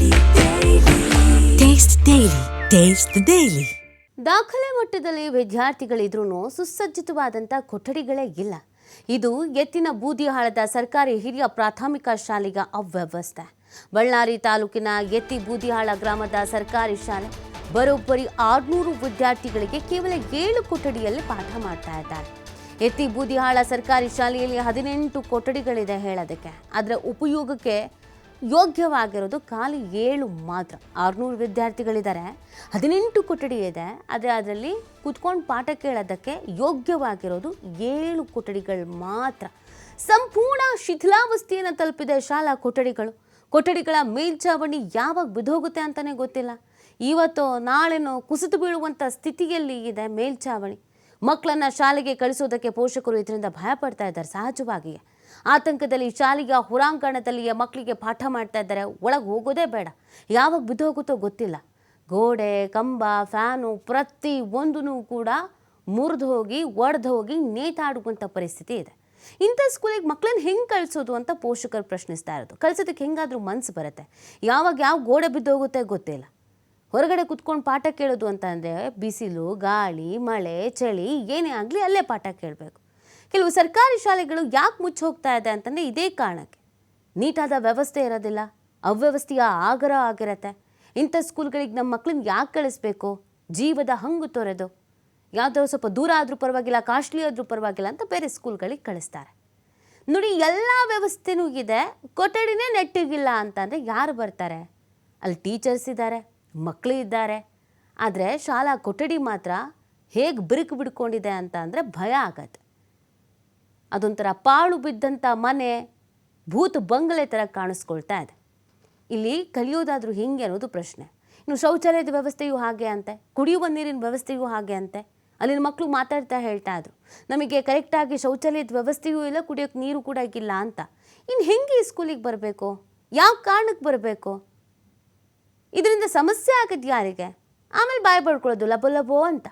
Daily. Taste the Daily. ದಾಖಲೆ ಮಟ್ಟದಲ್ಲಿ ವಿದ್ಯಾರ್ಥಿಗಳಿದ್ರೂ ಸುಸಜ್ಜಿತವಾದಂಥ ಕೊಠಡಿಗಳೇ ಇಲ್ಲ ಇದು ಎತ್ತಿನ ಬೂದಿಹಾಳದ ಸರ್ಕಾರಿ ಹಿರಿಯ ಪ್ರಾಥಮಿಕ ಶಾಲೆಯ ಅವ್ಯವಸ್ಥೆ ಬಳ್ಳಾರಿ ತಾಲೂಕಿನ ಎತ್ತಿ ಬೂದಿಹಾಳ ಗ್ರಾಮದ ಸರ್ಕಾರಿ ಶಾಲೆ ಬರೋಬ್ಬರಿ ಆರುನೂರು ವಿದ್ಯಾರ್ಥಿಗಳಿಗೆ ಕೇವಲ ಏಳು ಕೊಠಡಿಯಲ್ಲಿ ಪಾಠ ಮಾಡ್ತಾ ಇದ್ದಾರೆ ಎತ್ತಿ ಬೂದಿಹಾಳ ಸರ್ಕಾರಿ ಶಾಲೆಯಲ್ಲಿ ಹದಿನೆಂಟು ಕೊಠಡಿಗಳಿದೆ ಹೇಳೋದಕ್ಕೆ ಅದರ ಉಪಯೋಗಕ್ಕೆ ಯೋಗ್ಯವಾಗಿರೋದು ಖಾಲಿ ಏಳು ಮಾತ್ರ. ಆರುನೂರು ವಿದ್ಯಾರ್ಥಿಗಳಿದ್ದಾರೆ. ಹದಿನೆಂಟು ಕೊಠಡಿ ಇದೆ. ಆದರೆ ಅದರಲ್ಲಿ ಕುತ್ಕೊಂಡು ಪಾಠ ಕೇಳೋದಕ್ಕೆ ಯೋಗ್ಯವಾಗಿರೋದು ಏಳು ಕೊಠಡಿಗಳು ಮಾತ್ರ. ಸಂಪೂರ್ಣ ಶಿಥಿಲಾವಸ್ಥೆಯನ್ನು ತಲುಪಿದೆ ಶಾಲಾ ಕೊಠಡಿಗಳು. ಕೊಠಡಿಗಳ ಮೇಲ್ಚಾವಣಿ ಯಾವಾಗ ಬಿದ್ದೋಗುತ್ತೆ ಅಂತಲೇ ಗೊತ್ತಿಲ್ಲ. ಇವತ್ತು ನಾಳೆನೋ ಕುಸಿತು ಬೀಳುವಂಥ ಸ್ಥಿತಿಯಲ್ಲಿ ಇದೆ ಮೇಲ್ಚಾವಣಿ. ಮಕ್ಕಳನ್ನು ಶಾಲೆಗೆ ಕಳಿಸೋದಕ್ಕೆ ಪೋಷಕರು ಇದರಿಂದ ಭಯಪಡ್ತಾ ಇದ್ದಾರೆ. ಸಹಜವಾಗಿಯೇ. ಆತಂಕದಲ್ಲಿ ಶಾಲೆಯ ಹೊರಾಂಗಣದಲ್ಲಿಯೇ ಮಕ್ಕಳಿಗೆ ಪಾಠ ಮಾಡ್ತಾ ಇದ್ದಾರೆ. ಒಳಗೆ ಹೋಗೋದೇ ಬೇಡ. ಯಾವಾಗ ಬಿದ್ದೋಗುತ್ತೋ ಗೊತ್ತಿಲ್ಲ. ಗೋಡೆ, ಕಂಬ, ಫ್ಯಾನು ಪ್ರತಿ ಒಂದೂ ಕೂಡ ಮುರಿದು ಹೋಗಿ, ಒಡೆದು ಹೋಗಿ ನೇತಾಡುವಂಥ ಪರಿಸ್ಥಿತಿ ಇದೆ. ಇಂಥ ಸ್ಕೂಲಿಗೆ ಮಕ್ಕಳನ್ನ ಹೆಂಗೆ ಕಳಿಸೋದು ಅಂತ ಪೋಷಕರು ಪ್ರಶ್ನಿಸ್ತಾ ಇರೋದು. ಕಳ್ಸೋದಕ್ಕೆ ಹೆಂಗಾದರೂ ಮನಸ್ಸು ಬರುತ್ತೆ. ಯಾವಾಗ ಯಾವ ಗೋಡೆ ಬಿದ್ದೋಗುತ್ತೆ ಗೊತ್ತಿಲ್ಲ. ಹೊರಗಡೆ ಕುತ್ಕೊಂಡು ಪಾಠ ಕೇಳೋದು ಅಂತ ಅಂದರೆ ಬಿಸಿಲು, ಗಾಳಿ, ಮಳೆ, ಚಳಿ ಏನೇ ಆಗಲಿ ಅಲ್ಲೇ ಪಾಠ ಕೇಳಬೇಕು. ಕೆಲವು ಸರ್ಕಾರಿ ಶಾಲೆಗಳು ಯಾಕೆ ಮುಚ್ಚಿ ಹೋಗ್ತಾ ಇದೆ ಅಂತಂದರೆ ಇದೇ ಕಾರಣಕ್ಕೆ. ನೀಟಾದ ವ್ಯವಸ್ಥೆ ಇರೋದಿಲ್ಲ, ಅವ್ಯವಸ್ಥೆಯ ಆಗರ ಆಗಿರತ್ತೆ. ಇಂಥ ಸ್ಕೂಲ್ಗಳಿಗೆ ನಮ್ಮ ಮಕ್ಕಳನ್ನ ಯಾಕೆ ಕಳಿಸ್ಬೇಕು? ಜೀವದ ಹಂಗು ತೊರೆದು. ಯಾವುದೋ ಸ್ವಲ್ಪ ದೂರ ಆದರೂ ಪರವಾಗಿಲ್ಲ, ಕಾಸ್ಟ್ಲಿ ಆದರೂ ಪರವಾಗಿಲ್ಲ ಅಂತ ಬೇರೆ ಸ್ಕೂಲ್ಗಳಿಗೆ ಕಳಿಸ್ತಾರೆ. ನೋಡಿ, ಎಲ್ಲ ವ್ಯವಸ್ಥೆನೂ ಇದೆ, ಕೊಠಡಿನೇ ನೆಟ್ಟಿಗಿಲ್ಲ ಅಂತಂದರೆ ಯಾರು ಬರ್ತಾರೆ? ಅಲ್ಲಿ ಟೀಚರ್ಸ್ ಇದ್ದಾರೆ ಮಕ್ಕಳು ಇದ್ದಾರೆ. ಆದರೆ ಶಾಲಾ ಕೊಠಡಿ ಮಾತ್ರ ಹೇಗೆ ಬಿರುಕು ಬಿಡ್ಕೊಂಡಿದೆ ಅಂತ ಅಂದರೆ ಭಯ ಆಗತ್ತೆ. ಅದೊಂಥರ ಪಾಳು ಬಿದ್ದಂಥ ಮನೆ ಭೂತ ಬಂಗಲೆ ಥರ ಕಾಣಿಸ್ಕೊಳ್ತಾ ಇದೆ. ಇಲ್ಲಿ ಕಲಿಯೋದಾದರೂ ಹೆಂಗೆ ಅನ್ನೋದು ಪ್ರಶ್ನೆ. ಇನ್ನು ಶೌಚಾಲಯದ ವ್ಯವಸ್ಥೆಯೂ ಹಾಗೆ ಅಂತೆ, ಕುಡಿಯುವ ನೀರಿನ ವ್ಯವಸ್ಥೆಯೂ ಹಾಗೆ ಅಂತೆ. ಅಲ್ಲಿನ ಮಕ್ಕಳು ಮಾತಾಡ್ತಾ ಹೇಳ್ತಾ ಇದ್ರು, ನಮಗೆ ಕರೆಕ್ಟಾಗಿ ಶೌಚಾಲಯದ ವ್ಯವಸ್ಥೆಯೂ ಇಲ್ಲ ಕುಡಿಯೋಕ್ಕೆ ನೀರು ಕೂಡ ಇಲ್ಲ ಅಂತ. ಇನ್ನು ಹೆಂಗೆ ಈ ಸ್ಕೂಲಿಗೆ ಬರಬೇಕು? ಯಾವ ಕಾರಣಕ್ಕೆ ಬರಬೇಕು? ಇದರಿಂದ ಸಮಸ್ಯೆ ಆಗದು ಯಾರಿಗೆ? ಆಮೇಲೆ ಬಾಯ್ ಪಡ್ಕೊಳ್ಳೋದು ಲಬೋ ಲಭೋ ಅಂತ.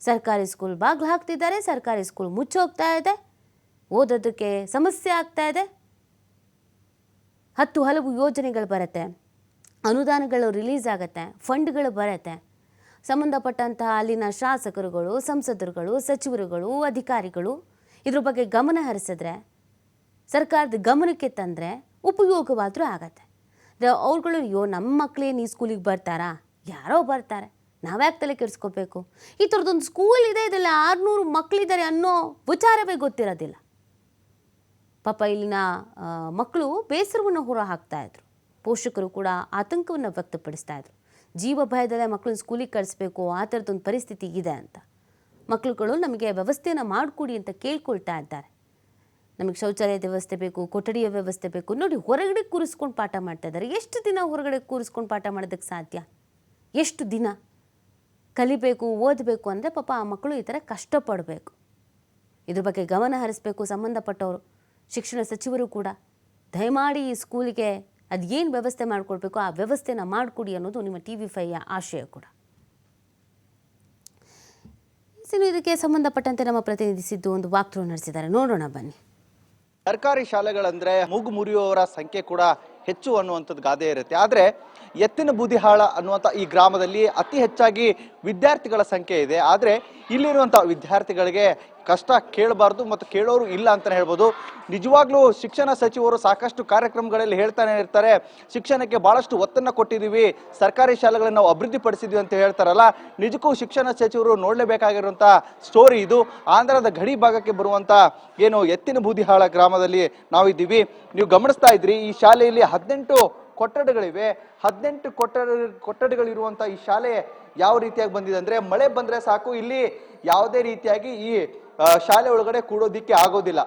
ಸರ್ಕಾರಿ ಸ್ಕೂಲ್ ಬಾಗ್ಲು ಹಾಕ್ತಿದ್ದಾರೆ, ಸರ್ಕಾರಿ ಸ್ಕೂಲ್ ಮುಚ್ಚೋಗ್ತಾ ಇದೆ. ಓದೋದಕ್ಕೆ ಸಮಸ್ಯೆ ಆಗ್ತಾ ಇದೆ. ಹತ್ತು ಹಲವು ಯೋಜನೆಗಳು ಬರುತ್ತೆ. ಅನುದಾನಗಳು ರಿಲೀಸ್ ಆಗುತ್ತೆ. ಫಂಡ್ಗಳು ಬರುತ್ತೆ. ಸಂಬಂಧಪಟ್ಟಂತಹ ಅಲ್ಲಿನ ಶಾಸಕರುಗಳು, ಸಂಸದರುಗಳು, ಸಚಿವರುಗಳು, ಅಧಿಕಾರಿಗಳು ಇದ್ರ ಬಗ್ಗೆ ಗಮನ ಹರಿಸಿದ್ರೆ, ಸರ್ಕಾರದ ಗಮನಕ್ಕೆ ತಂದರೆ ಉಪಯೋಗವಾದರೂ ಆಗತ್ತೆ. ಅವ್ರುಗಳು, ಅಯ್ಯೋ ನಮ್ಮ ಮಕ್ಕಳೇನು ಈ ಸ್ಕೂಲಿಗೆ ಬರ್ತಾರಾ? ಯಾರೋ ಬರ್ತಾರೆ. ನಾವ್ಯಾಕೆ ತಲೆ ಕೆಡಿಸ್ಕೋಬೇಕು? ಈ ಥರದ್ದೊಂದು ಸ್ಕೂಲ್ ಇದೆ, ಇದರಲ್ಲಿ ಆರುನೂರು ಮಕ್ಕಳಿದ್ದಾರೆ ಅನ್ನೋ ವಿಚಾರವೇ ಗೊತ್ತಿರೋದಿಲ್ಲ. ಪಾಪ ಇಲ್ಲಿನ ಮಕ್ಕಳು ಬೇಸರವನ್ನು ಹೊರ ಹಾಕ್ತಾ ಇದ್ರು. ಪೋಷಕರು ಕೂಡ ಆತಂಕವನ್ನು ವ್ಯಕ್ತಪಡಿಸ್ತಾ ಇದ್ರು. ಜೀವ ಭಯದಲ್ಲೇ ಮಕ್ಕಳನ್ನ ಸ್ಕೂಲಿಗೆ ಕಳಿಸ್ಬೇಕು, ಆ ಥರದ್ದೊಂದು ಪರಿಸ್ಥಿತಿ ಇದೆ ಅಂತ. ಮಕ್ಕಳುಗಳು ನಮಗೆ ವ್ಯವಸ್ಥೆಯನ್ನು ಮಾಡಿಕೊಡಿ ಅಂತ ಕೇಳ್ಕೊಳ್ತಾ ಇದ್ದಾರೆ. ನಮಗೆ ಶೌಚಾಲಯದ ವ್ಯವಸ್ಥೆ ಬೇಕು, ಕೊಠಡಿಯ ವ್ಯವಸ್ಥೆ ಬೇಕು, ನೋಡಿ ಹೊರಗಡೆ ಕೂರಿಸ್ಕೊಂಡು ಪಾಠ ಮಾಡ್ತಾ ಇದ್ದಾರೆ. ಎಷ್ಟು ದಿನ ಹೊರಗಡೆ ಕೂರಿಸ್ಕೊಂಡು ಪಾಠ ಮಾಡೋದಕ್ಕೆ ಸಾಧ್ಯ? ಎಷ್ಟು ದಿನ? ಕಲಿಬೇಕು, ಓದಬೇಕು ಅಂದರೆ ಪಾಪ ಆ ಮಕ್ಕಳು ಈ ಥರ ಕಷ್ಟಪಡಬೇಕು. ಇದ್ರ ಬಗ್ಗೆ ಗಮನ ಹರಿಸಬೇಕು ಸಂಬಂಧಪಟ್ಟವರು. ಶಿಕ್ಷಣ ಸಚಿವರು ಕೂಡ, ದಯಮಾಡಿ ಈ ಸ್ಕೂಲಿಗೆ ಅದೇನು ವ್ಯವಸ್ಥೆ ಮಾಡಿಕೊಡ್ಬೇಕು, ಆ ವ್ಯವಸ್ಥೆನ ಮಾಡಿಕೊಡಿ ಅನ್ನೋದು ನಿಮ್ಮ ಟಿ ವಿ ಫೈಯ ಆಶಯ ಕೂಡ. ಇನ್ನು ಇದಕ್ಕೆ ಸಂಬಂಧಪಟ್ಟಂತೆ ನಮ್ಮ ಪ್ರತಿನಿಧಿಸಿದ್ದು ಒಂದು ವಾಕ್ಥ್ರು ನಡೆಸಿದ್ದಾರೆ. ನೋಡೋಣ, ಬನ್ನಿ. ಸರ್ಕಾರಿ ಶಾಲೆಗಳಂದ್ರೆ ಮೂಗು ಮುರಿಯುವವರ ಸಂಖ್ಯೆ ಕೂಡ ಹೆಚ್ಚು ಅನ್ನುವಂಥದ್ದು ಗಾದೆ ಇರುತ್ತೆ. ಆದ್ರೆ ಎತ್ತಿನ ಬೂದಿಹಾಳ ಅನ್ನುವಂಥ ಈ ಗ್ರಾಮದಲ್ಲಿ ಅತಿ ಹೆಚ್ಚಾಗಿ ವಿದ್ಯಾರ್ಥಿಗಳ ಸಂಖ್ಯೆ ಇದೆ. ಆದರೆ ಇಲ್ಲಿರುವಂಥ ವಿದ್ಯಾರ್ಥಿಗಳಿಗೆ ಕಷ್ಟ ಕೇಳಬಾರ್ದು ಮತ್ತು ಕೇಳೋರು ಇಲ್ಲ ಅಂತಲೇ ಹೇಳ್ಬೋದು. ನಿಜವಾಗ್ಲೂ ಶಿಕ್ಷಣ ಸಚಿವರು ಸಾಕಷ್ಟು ಕಾರ್ಯಕ್ರಮಗಳಲ್ಲಿ ಹೇಳ್ತಾನೆ ಇರ್ತಾರೆ. ಶಿಕ್ಷಣಕ್ಕೆ ಭಾಳಷ್ಟು ಒತ್ತನ್ನು ಕೊಟ್ಟಿದ್ದೀವಿ. ಸರ್ಕಾರಿ ಶಾಲೆಗಳನ್ನು ನಾವು ಅಭಿವೃದ್ಧಿಪಡಿಸಿದ್ವಿ ಅಂತ ಹೇಳ್ತಾರಲ್ಲ. ನಿಜಕ್ಕೂ ಶಿಕ್ಷಣ ಸಚಿವರು ನೋಡಲೇಬೇಕಾಗಿರುವಂಥ ಸ್ಟೋರಿ ಇದು. ಆಂಧ್ರದ ಗಡಿ ಭಾಗಕ್ಕೆ ಬರುವಂಥ ಏನು ಎತ್ತಿನ ಬೂದಿಹಾಳ ಗ್ರಾಮದಲ್ಲಿ ನಾವಿದ್ದೀವಿ. ನೀವು ಗಮನಿಸ್ತಾ ಇದ್ರಿ, ಈ ಶಾಲೆಯಲ್ಲಿ ಹದಿನೆಂಟು ಕೊಠಡಿಗಳಿವೆ. ಹದಿನೆಂಟು ಕೊಠಡ ಕೊಠಡಿಗಳಿರುವಂಥ ಈ ಶಾಲೆ ಯಾವ ರೀತಿಯಾಗಿ ಬಂದಿದೆ ಅಂದ್ರೆ ಮಳೆ ಬಂದ್ರೆ ಸಾಕು, ಇಲ್ಲಿ ಯಾವುದೇ ರೀತಿಯಾಗಿ ಈ ಶಾಲೆ ಒಳಗಡೆ ಕೂಡೋದಿಕ್ಕೆ ಆಗೋದಿಲ್ಲ.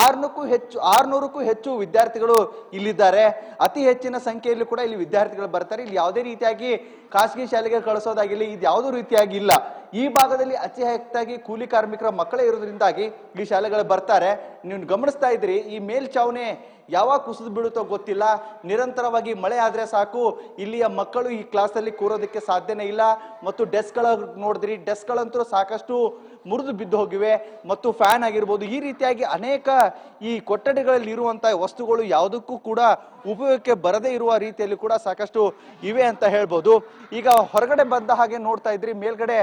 ಆರ್ನೂಕ್ಕೂ ಹೆಚ್ಚು, ಆರ್ನೂರಕ್ಕೂ ಹೆಚ್ಚು ವಿದ್ಯಾರ್ಥಿಗಳು ಇಲ್ಲಿದ್ದಾರೆ. ಅತಿ ಹೆಚ್ಚಿನ ಸಂಖ್ಯೆಯಲ್ಲಿ ಕೂಡ ಇಲ್ಲಿ ವಿದ್ಯಾರ್ಥಿಗಳು ಬರ್ತಾರೆ. ಇಲ್ಲಿ ಯಾವುದೇ ರೀತಿಯಾಗಿ ಖಾಸಗಿ ಶಾಲೆಗೆ ಕಳಿಸೋದಾಗಿಲ್ಲ ಇದು ಯಾವುದೂ ರೀತಿಯಾಗಿ ಇಲ್ಲ. ಈ ಭಾಗದಲ್ಲಿ ಅತಿ ಹೆಚ್ಚಾಗಿ ಕೂಲಿ ಕಾರ್ಮಿಕರ ಮಕ್ಕಳೇ ಇರೋದ್ರಿಂದಾಗಿ ಈ ಶಾಲೆಗಳು ಬರ್ತಾರೆ. ನೀವು ಗಮನಿಸ್ತಾ ಇದ್ರಿ ಈ ಮೇಲ್ಛಾವಣಿ ಯಾವಾಗ ಕುಸಿದು ಬೀಳುತ್ತೋ ಗೊತ್ತಿಲ್ಲ. ನಿರಂತರವಾಗಿ ಮಳೆ ಆದರೆ ಸಾಕು. ಇಲ್ಲಿಯ ಮಕ್ಕಳು ಈ ಕ್ಲಾಸಲ್ಲಿ ಕೂರೋದಕ್ಕೆ ಸಾಧ್ಯನೇ ಇಲ್ಲ. ಮತ್ತು ಡೆಸ್ಕ್ಗಳ ನೋಡಿದ್ರಿ, ಡೆಸ್ಕ್ಗಳಂತೂ ಸಾಕಷ್ಟು ಮುರಿದು ಬಿದ್ದು ಹೋಗಿವೆ. ಮತ್ತು ಫ್ಯಾನ್ ಆಗಿರ್ಬೋದು, ಈ ರೀತಿಯಾಗಿ ಅನೇಕ ಈ ಕೊಠಡಿಗಳಲ್ಲಿ ಇರುವಂತಹ ವಸ್ತುಗಳು ಯಾವುದಕ್ಕೂ ಕೂಡ ಉಪಯೋಗಕ್ಕೆ ಬರದೇ ಇರುವ ರೀತಿಯಲ್ಲಿ ಕೂಡ ಸಾಕಷ್ಟು ಇವೆ ಅಂತ ಹೇಳ್ಬೋದು. ಈಗ ಹೊರಗಡೆ ಬಂದ ಹಾಗೆ ನೋಡ್ತಾ ಇದ್ರಿ, ಮೇಲ್ಗಡೆ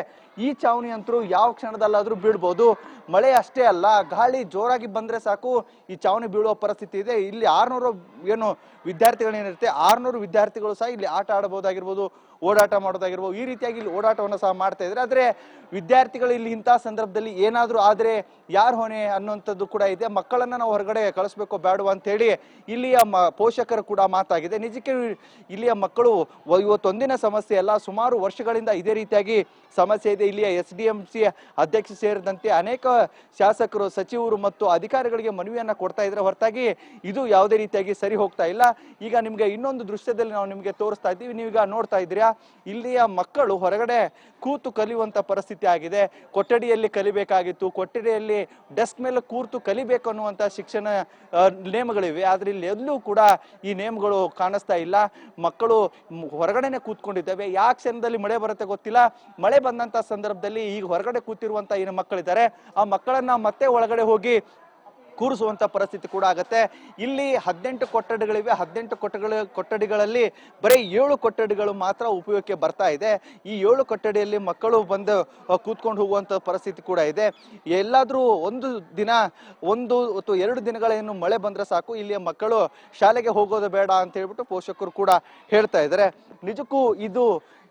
ಚಾವಣಿ ಅಂತರೂ ಯಾವ ಕ್ಷಣದಲ್ಲಾದರೂ ಬೀಳ್ಬೋದು. ಮಳೆ ಅಷ್ಟೇ ಅಲ್ಲ, ಗಾಳಿ ಜೋರಾಗಿ ಬಂದ್ರೆ ಸಾಕು, ಈ ಚಾವಣಿ ಬೀಳುವ ಪರಿಸ್ಥಿತಿ ಇದೆ. ಇಲ್ಲಿ ಆರ್ನೂರು ಏನು ವಿದ್ಯಾರ್ಥಿಗಳೇನಿರುತ್ತೆ, ಆರ್ನೂರು ವಿದ್ಯಾರ್ಥಿಗಳು ಸಹ ಇಲ್ಲಿ ಆಟ ಆಡಬಹುದಾಗಿರ್ಬೋದು. ಓಡಾಟ ಮಾಡೋದಾಗಿರ್ಬೋದು, ಈ ರೀತಿಯಾಗಿ ಇಲ್ಲಿ ಓಡಾಟವನ್ನು ಸಹ ಮಾಡ್ತಾ ಇದ್ದಾರೆ. ಆದರೆ ವಿದ್ಯಾರ್ಥಿಗಳು ಇಲ್ಲಿ ಇಂತಹ ಸಂದರ್ಭದಲ್ಲಿ ಏನಾದರೂ ಆದರೆ ಯಾರು ಹೊಣೆ ಅನ್ನುವಂಥದ್ದು ಕೂಡ ಇದೆ. ಮಕ್ಕಳನ್ನ ನಾವು ಹೊರಗಡೆ ಕಳಿಸ್ಬೇಕು ಬೇಡವ ಅಂತೇಳಿ ಇಲ್ಲಿಯ ಮ, ಪೋಷಕರು ಕೂಡ ಮಾತಾಗಿದೆ. ನಿಜಕ್ಕೆ ಇಲ್ಲಿಯ ಮಕ್ಕಳು ಇವತ್ತೊಂದಿನ ಸಮಸ್ಯೆ ಅಲ್ಲ, ಸುಮಾರು ವರ್ಷಗಳಿಂದ ಇದೇ ರೀತಿಯಾಗಿ ಸಮಸ್ಯೆ ಇದೆ. ಇಲ್ಲಿಯ ಎಸ್ ಡಿ ಎಂ ಸಿ ಅಧ್ಯಕ್ಷ ಸೇರಿದಂತೆ ಅನೇಕ ಶಾಸಕರು, ಸಚಿವರು ಮತ್ತು ಅಧಿಕಾರಿಗಳಿಗೆ ಮನವಿಯನ್ನು ಕೊಡ್ತಾ ಇದ್ರೆ ಹೊರತಾಗಿ ಇದು ಯಾವುದೇ ರೀತಿಯಾಗಿ ಸರಿ ಹೋಗ್ತಾ ಇಲ್ಲ. ಈಗ ನಿಮಗೆ ಇನ್ನೊಂದು ದೃಶ್ಯದಲ್ಲಿ ನಾವು ನಿಮಗೆ ತೋರಿಸ್ತಾ ಇದ್ದೀವಿ. ನೀವೀಗ ನೋಡ್ತಾ ಇದ್ದೀರಾ? ಇಲ್ಲಿಯ ಮಕ್ಕಳು ಹೊರಗಡೆ ಕೂತು ಕಲಿಯುವಂತ ಪರಿಸ್ಥಿತಿ ಆಗಿದೆ. ಕೊಠಡಿಯಲ್ಲಿ ಕಲಿಬೇಕಾಗಿತ್ತು. ಕೊಠಡಿಯಲ್ಲಿ ಡೆಸ್ಕ್ ಮೇಲೆ ಕೂರ್ತು ಕಲಿಬೇಕು ಅನ್ನುವಂತ ಶಿಕ್ಷಣ ನೇಮಗಳಿವೆ ಆದ್ರೆ ಇಲ್ಲಿ ಎಲ್ಲೂ ಕೂಡ ಈ ನೇಮಗಳು ಕಾಣಿಸ್ತಾ ಇಲ್ಲ. ಮಕ್ಕಳು ಹೊರಗಡೆನೆ ಕೂತ್ಕೊಂಡಿದ್ದಾವೆ. ಯಾವ ಕ್ಷಣದಲ್ಲಿ ಮಳೆ ಬರುತ್ತೆ ಗೊತ್ತಿಲ್ಲ. ಮಳೆ ಬಂದಂತ ಸಂದರ್ಭದಲ್ಲಿ ಈಗ ಹೊರಗಡೆ ಕೂತಿರುವಂತ ಏನು ಮಕ್ಕಳಿದ್ದಾರೆ. ಆ ಮಕ್ಕಳನ್ನ ಮತ್ತೆ ಒಳಗಡೆ ಹೋಗಿ ಕೂರಿಸುವಂತ ಪರಿಸ್ಥಿತಿ ಕೂಡ ಆಗುತ್ತೆ. ಇಲ್ಲಿ ಹದಿನೆಂಟು ಕೊಠಡಿಗಳಿವೆ. ಹದಿನೆಂಟು ಕೊಠಡಿಗಳ, ಕೊಠಡಿಗಳಲ್ಲಿ ಬರೀ ಏಳು ಕೊಠಡಿಗಳು ಮಾತ್ರ ಉಪಯೋಗಕ್ಕೆ ಬರ್ತಾ ಇದೆ. ಈ ಏಳು ಕೊಠಡಿಯಲ್ಲಿ ಮಕ್ಕಳು ಬಂದು ಕೂತ್ಕೊಂಡು ಹೋಗುವಂತ ಪರಿಸ್ಥಿತಿ ಕೂಡ ಇದೆ. ಎಲ್ಲಾದರೂ ಒಂದು ದಿನ, ಒಂದು ಅಥವಾ ಎರಡು ದಿನಗಳೇನು ಮಳೆ ಬಂದ್ರೆ ಸಾಕು. ಇಲ್ಲಿಯ ಮಕ್ಕಳು ಶಾಲೆಗೆ ಹೋಗೋದು ಬೇಡ ಅಂತ ಹೇಳ್ಬಿಟ್ಟು ಪೋಷಕರು ಕೂಡ ಹೇಳ್ತಾ ಇದ್ದಾರೆ. ನಿಜಕ್ಕೂ ಇದು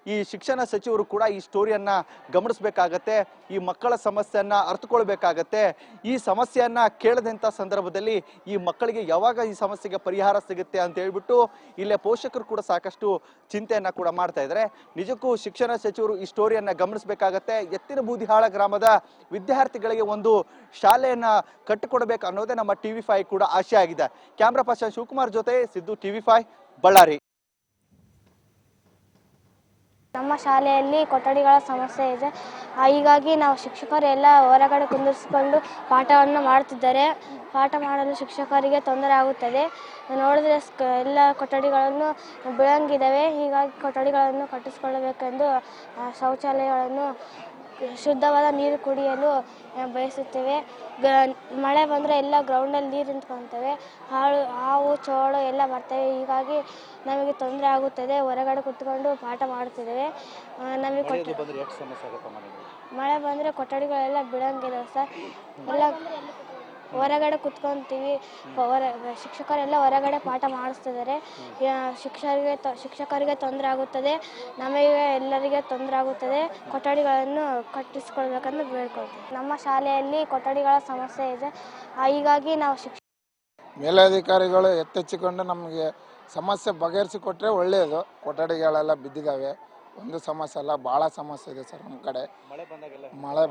ಈ ಶಿಕ್ಷಣ ಸಚಿವರು ಕೂಡ ಈ ಸ್ಟೋರಿಯನ್ನ ಗಮನಿಸಬೇಕಾಗತ್ತೆ, ಈ ಮಕ್ಕಳ ಸಮಸ್ಯೆಯನ್ನ ಅರ್ಥಕೊಳ್ಬೇಕಾಗತ್ತೆ ಈ ಸಮಸ್ಯೆಯನ್ನ ಕೇಳದಂತ ಸಂದರ್ಭದಲ್ಲಿ ಈ ಮಕ್ಕಳಿಗೆ ಯಾವಾಗ ಈ ಸಮಸ್ಯೆಗೆ ಪರಿಹಾರ ಸಿಗುತ್ತೆ ಅಂತ ಹೇಳ್ಬಿಟ್ಟು ಇಲ್ಲೇ ಪೋಷಕರು ಕೂಡ ಸಾಕಷ್ಟು ಚಿಂತೆಯನ್ನ ಕೂಡ ಮಾಡ್ತಾ ಇದ್ದಾರೆ ನಿಜಕ್ಕೂ ಶಿಕ್ಷಣ ಸಚಿವರು ಈ ಸ್ಟೋರಿಯನ್ನ ಗಮನಿಸಬೇಕಾಗತ್ತೆ. ಎತ್ತಿನ ಬೂದಿಹಾಳ ಗ್ರಾಮದ ವಿದ್ಯಾರ್ಥಿಗಳಿಗೆ ಒಂದು ಶಾಲೆಯನ್ನು ಕಟ್ಟಿಕೊಡ್ಬೇಕು ಅನ್ನೋದೇ ನಮ್ಮ ಟಿವಿ ಫೈವ್ ಕೂಡ ಆಶೆ ಆಗಿದೆ. ಕ್ಯಾಮ್ರಾ ಪರ್ಸನ್ ಶಿವಕುಮಾರ್ ಜೊತೆ ಸಿದ್ದು ಟಿವಿ ಫೈವ್ ಬಳ್ಳಾರಿ. ನಮ್ಮ ಶಾಲೆಯಲ್ಲಿ ಕೊಠಡಿಗಳ ಸಮಸ್ಯೆ ಇದೆ. ಹೀಗಾಗಿ ನಾವು ಶಿಕ್ಷಕರೆಲ್ಲ ಹೊರಗಡೆ ಕುಂದಿರಿಸಿಕೊಂಡು ಪಾಠವನ್ನು ಮಾಡುತ್ತಿದ್ದಾರೆ. ಪಾಠ ಮಾಡಲು ಶಿಕ್ಷಕರಿಗೆ ತೊಂದರೆ ಆಗುತ್ತದೆ. ನೋಡಿದ್ರೆ ಎಲ್ಲ ಕೊಠಡಿಗಳನ್ನು ಬೆಳಂಗಿದ್ದಾವೆ ಹೀಗಾಗಿ ಕೊಠಡಿಗಳನ್ನು ಕಟ್ಟಿಸಿಕೊಳ್ಳಬೇಕೆಂದು ಶೌಚಾಲಯಗಳನ್ನು ಶುದ್ಧವಾದ ನೀರು ಕುಡಿಯಲು ಬಯಸುತ್ತೇವೆ. ಗ ಮಳೆ ಬಂದರೆ ಎಲ್ಲ ಗ್ರೌಂಡಲ್ಲಿ ನೀರು ನಿಂತ್ಕೊಳ್ತೇವೆ ಹಾಳು ಹಾವು ಚೋಳು ಎಲ್ಲ ಬರ್ತವೆ. ಹೀಗಾಗಿ ನಮಗೆ ತೊಂದರೆ ಆಗುತ್ತದೆ. ಹೊರಗಡೆ ಕುತ್ಕೊಂಡು ಪಾಠ ಮಾಡ್ತಿದ್ದೇವೆ ನಮಗೆ ಕೊಟ್ಟ ಮಳೆ ಬಂದರೆ ಕೊಠಡಿಗಳೆಲ್ಲ ಬಿಡೋಂಗಿಲ್ಲ ಸರ್. ಎಲ್ಲ ಹೊರಗಡೆ ಕುತ್ಕೊಂತೀವಿ. ಹೊರ ಶಿಕ್ಷಕರೆಲ್ಲ ಹೊರಗಡೆ ಪಾಠ ಮಾಡಿಸ್ತಿದ್ದಾರೆ ಶಿಕ್ಷಕರಿಗೆ ತೊ- ಶಿಕ್ಷಕರಿಗೆ ತೊಂದರೆ ಆಗುತ್ತದೆ. ನಮಗೆ ಎಲ್ಲರಿಗೆ ತೊಂದರೆ ಆಗುತ್ತದೆ. ಕೊಠಡಿಗಳನ್ನು ಕಟ್ಟಿಸ್ಕೊಳ್ಬೇಕಂದು ಬೇಡ್ಕೊಳ್ತೀವಿ. ನಮ್ಮ ಶಾಲೆಯಲ್ಲಿ ಕೊಠಡಿಗಳ ಸಮಸ್ಯೆ ಇದೆ. ಹೀಗಾಗಿ ನಾವು ಶಿಕ್ಷ ಮೇಲಧಿಕಾರಿಗಳು ಎತ್ತೆಚ್ಚಿಕೊಂಡು ನಮಗೆ ಸಮಸ್ಯೆ ಬಗೆಹರಿಸಿಕೊಟ್ರೆ ಒಳ್ಳೆಯದು. ಕೊಠಡಿಗಳೆಲ್ಲ ಬಿದ್ದಿದ್ದಾವೆ. ಒಂದು ಸಮಸ್ಯೆ ಅಲ್ಲ ಭಾಳ ಸಮಸ್ಯೆ ಇದೆ ಸರ್ ನಮ್ಮ ಕಡೆ. ಮಳೆ ಬಂದಾಗೆಲ್ಲ? ಮಳೆ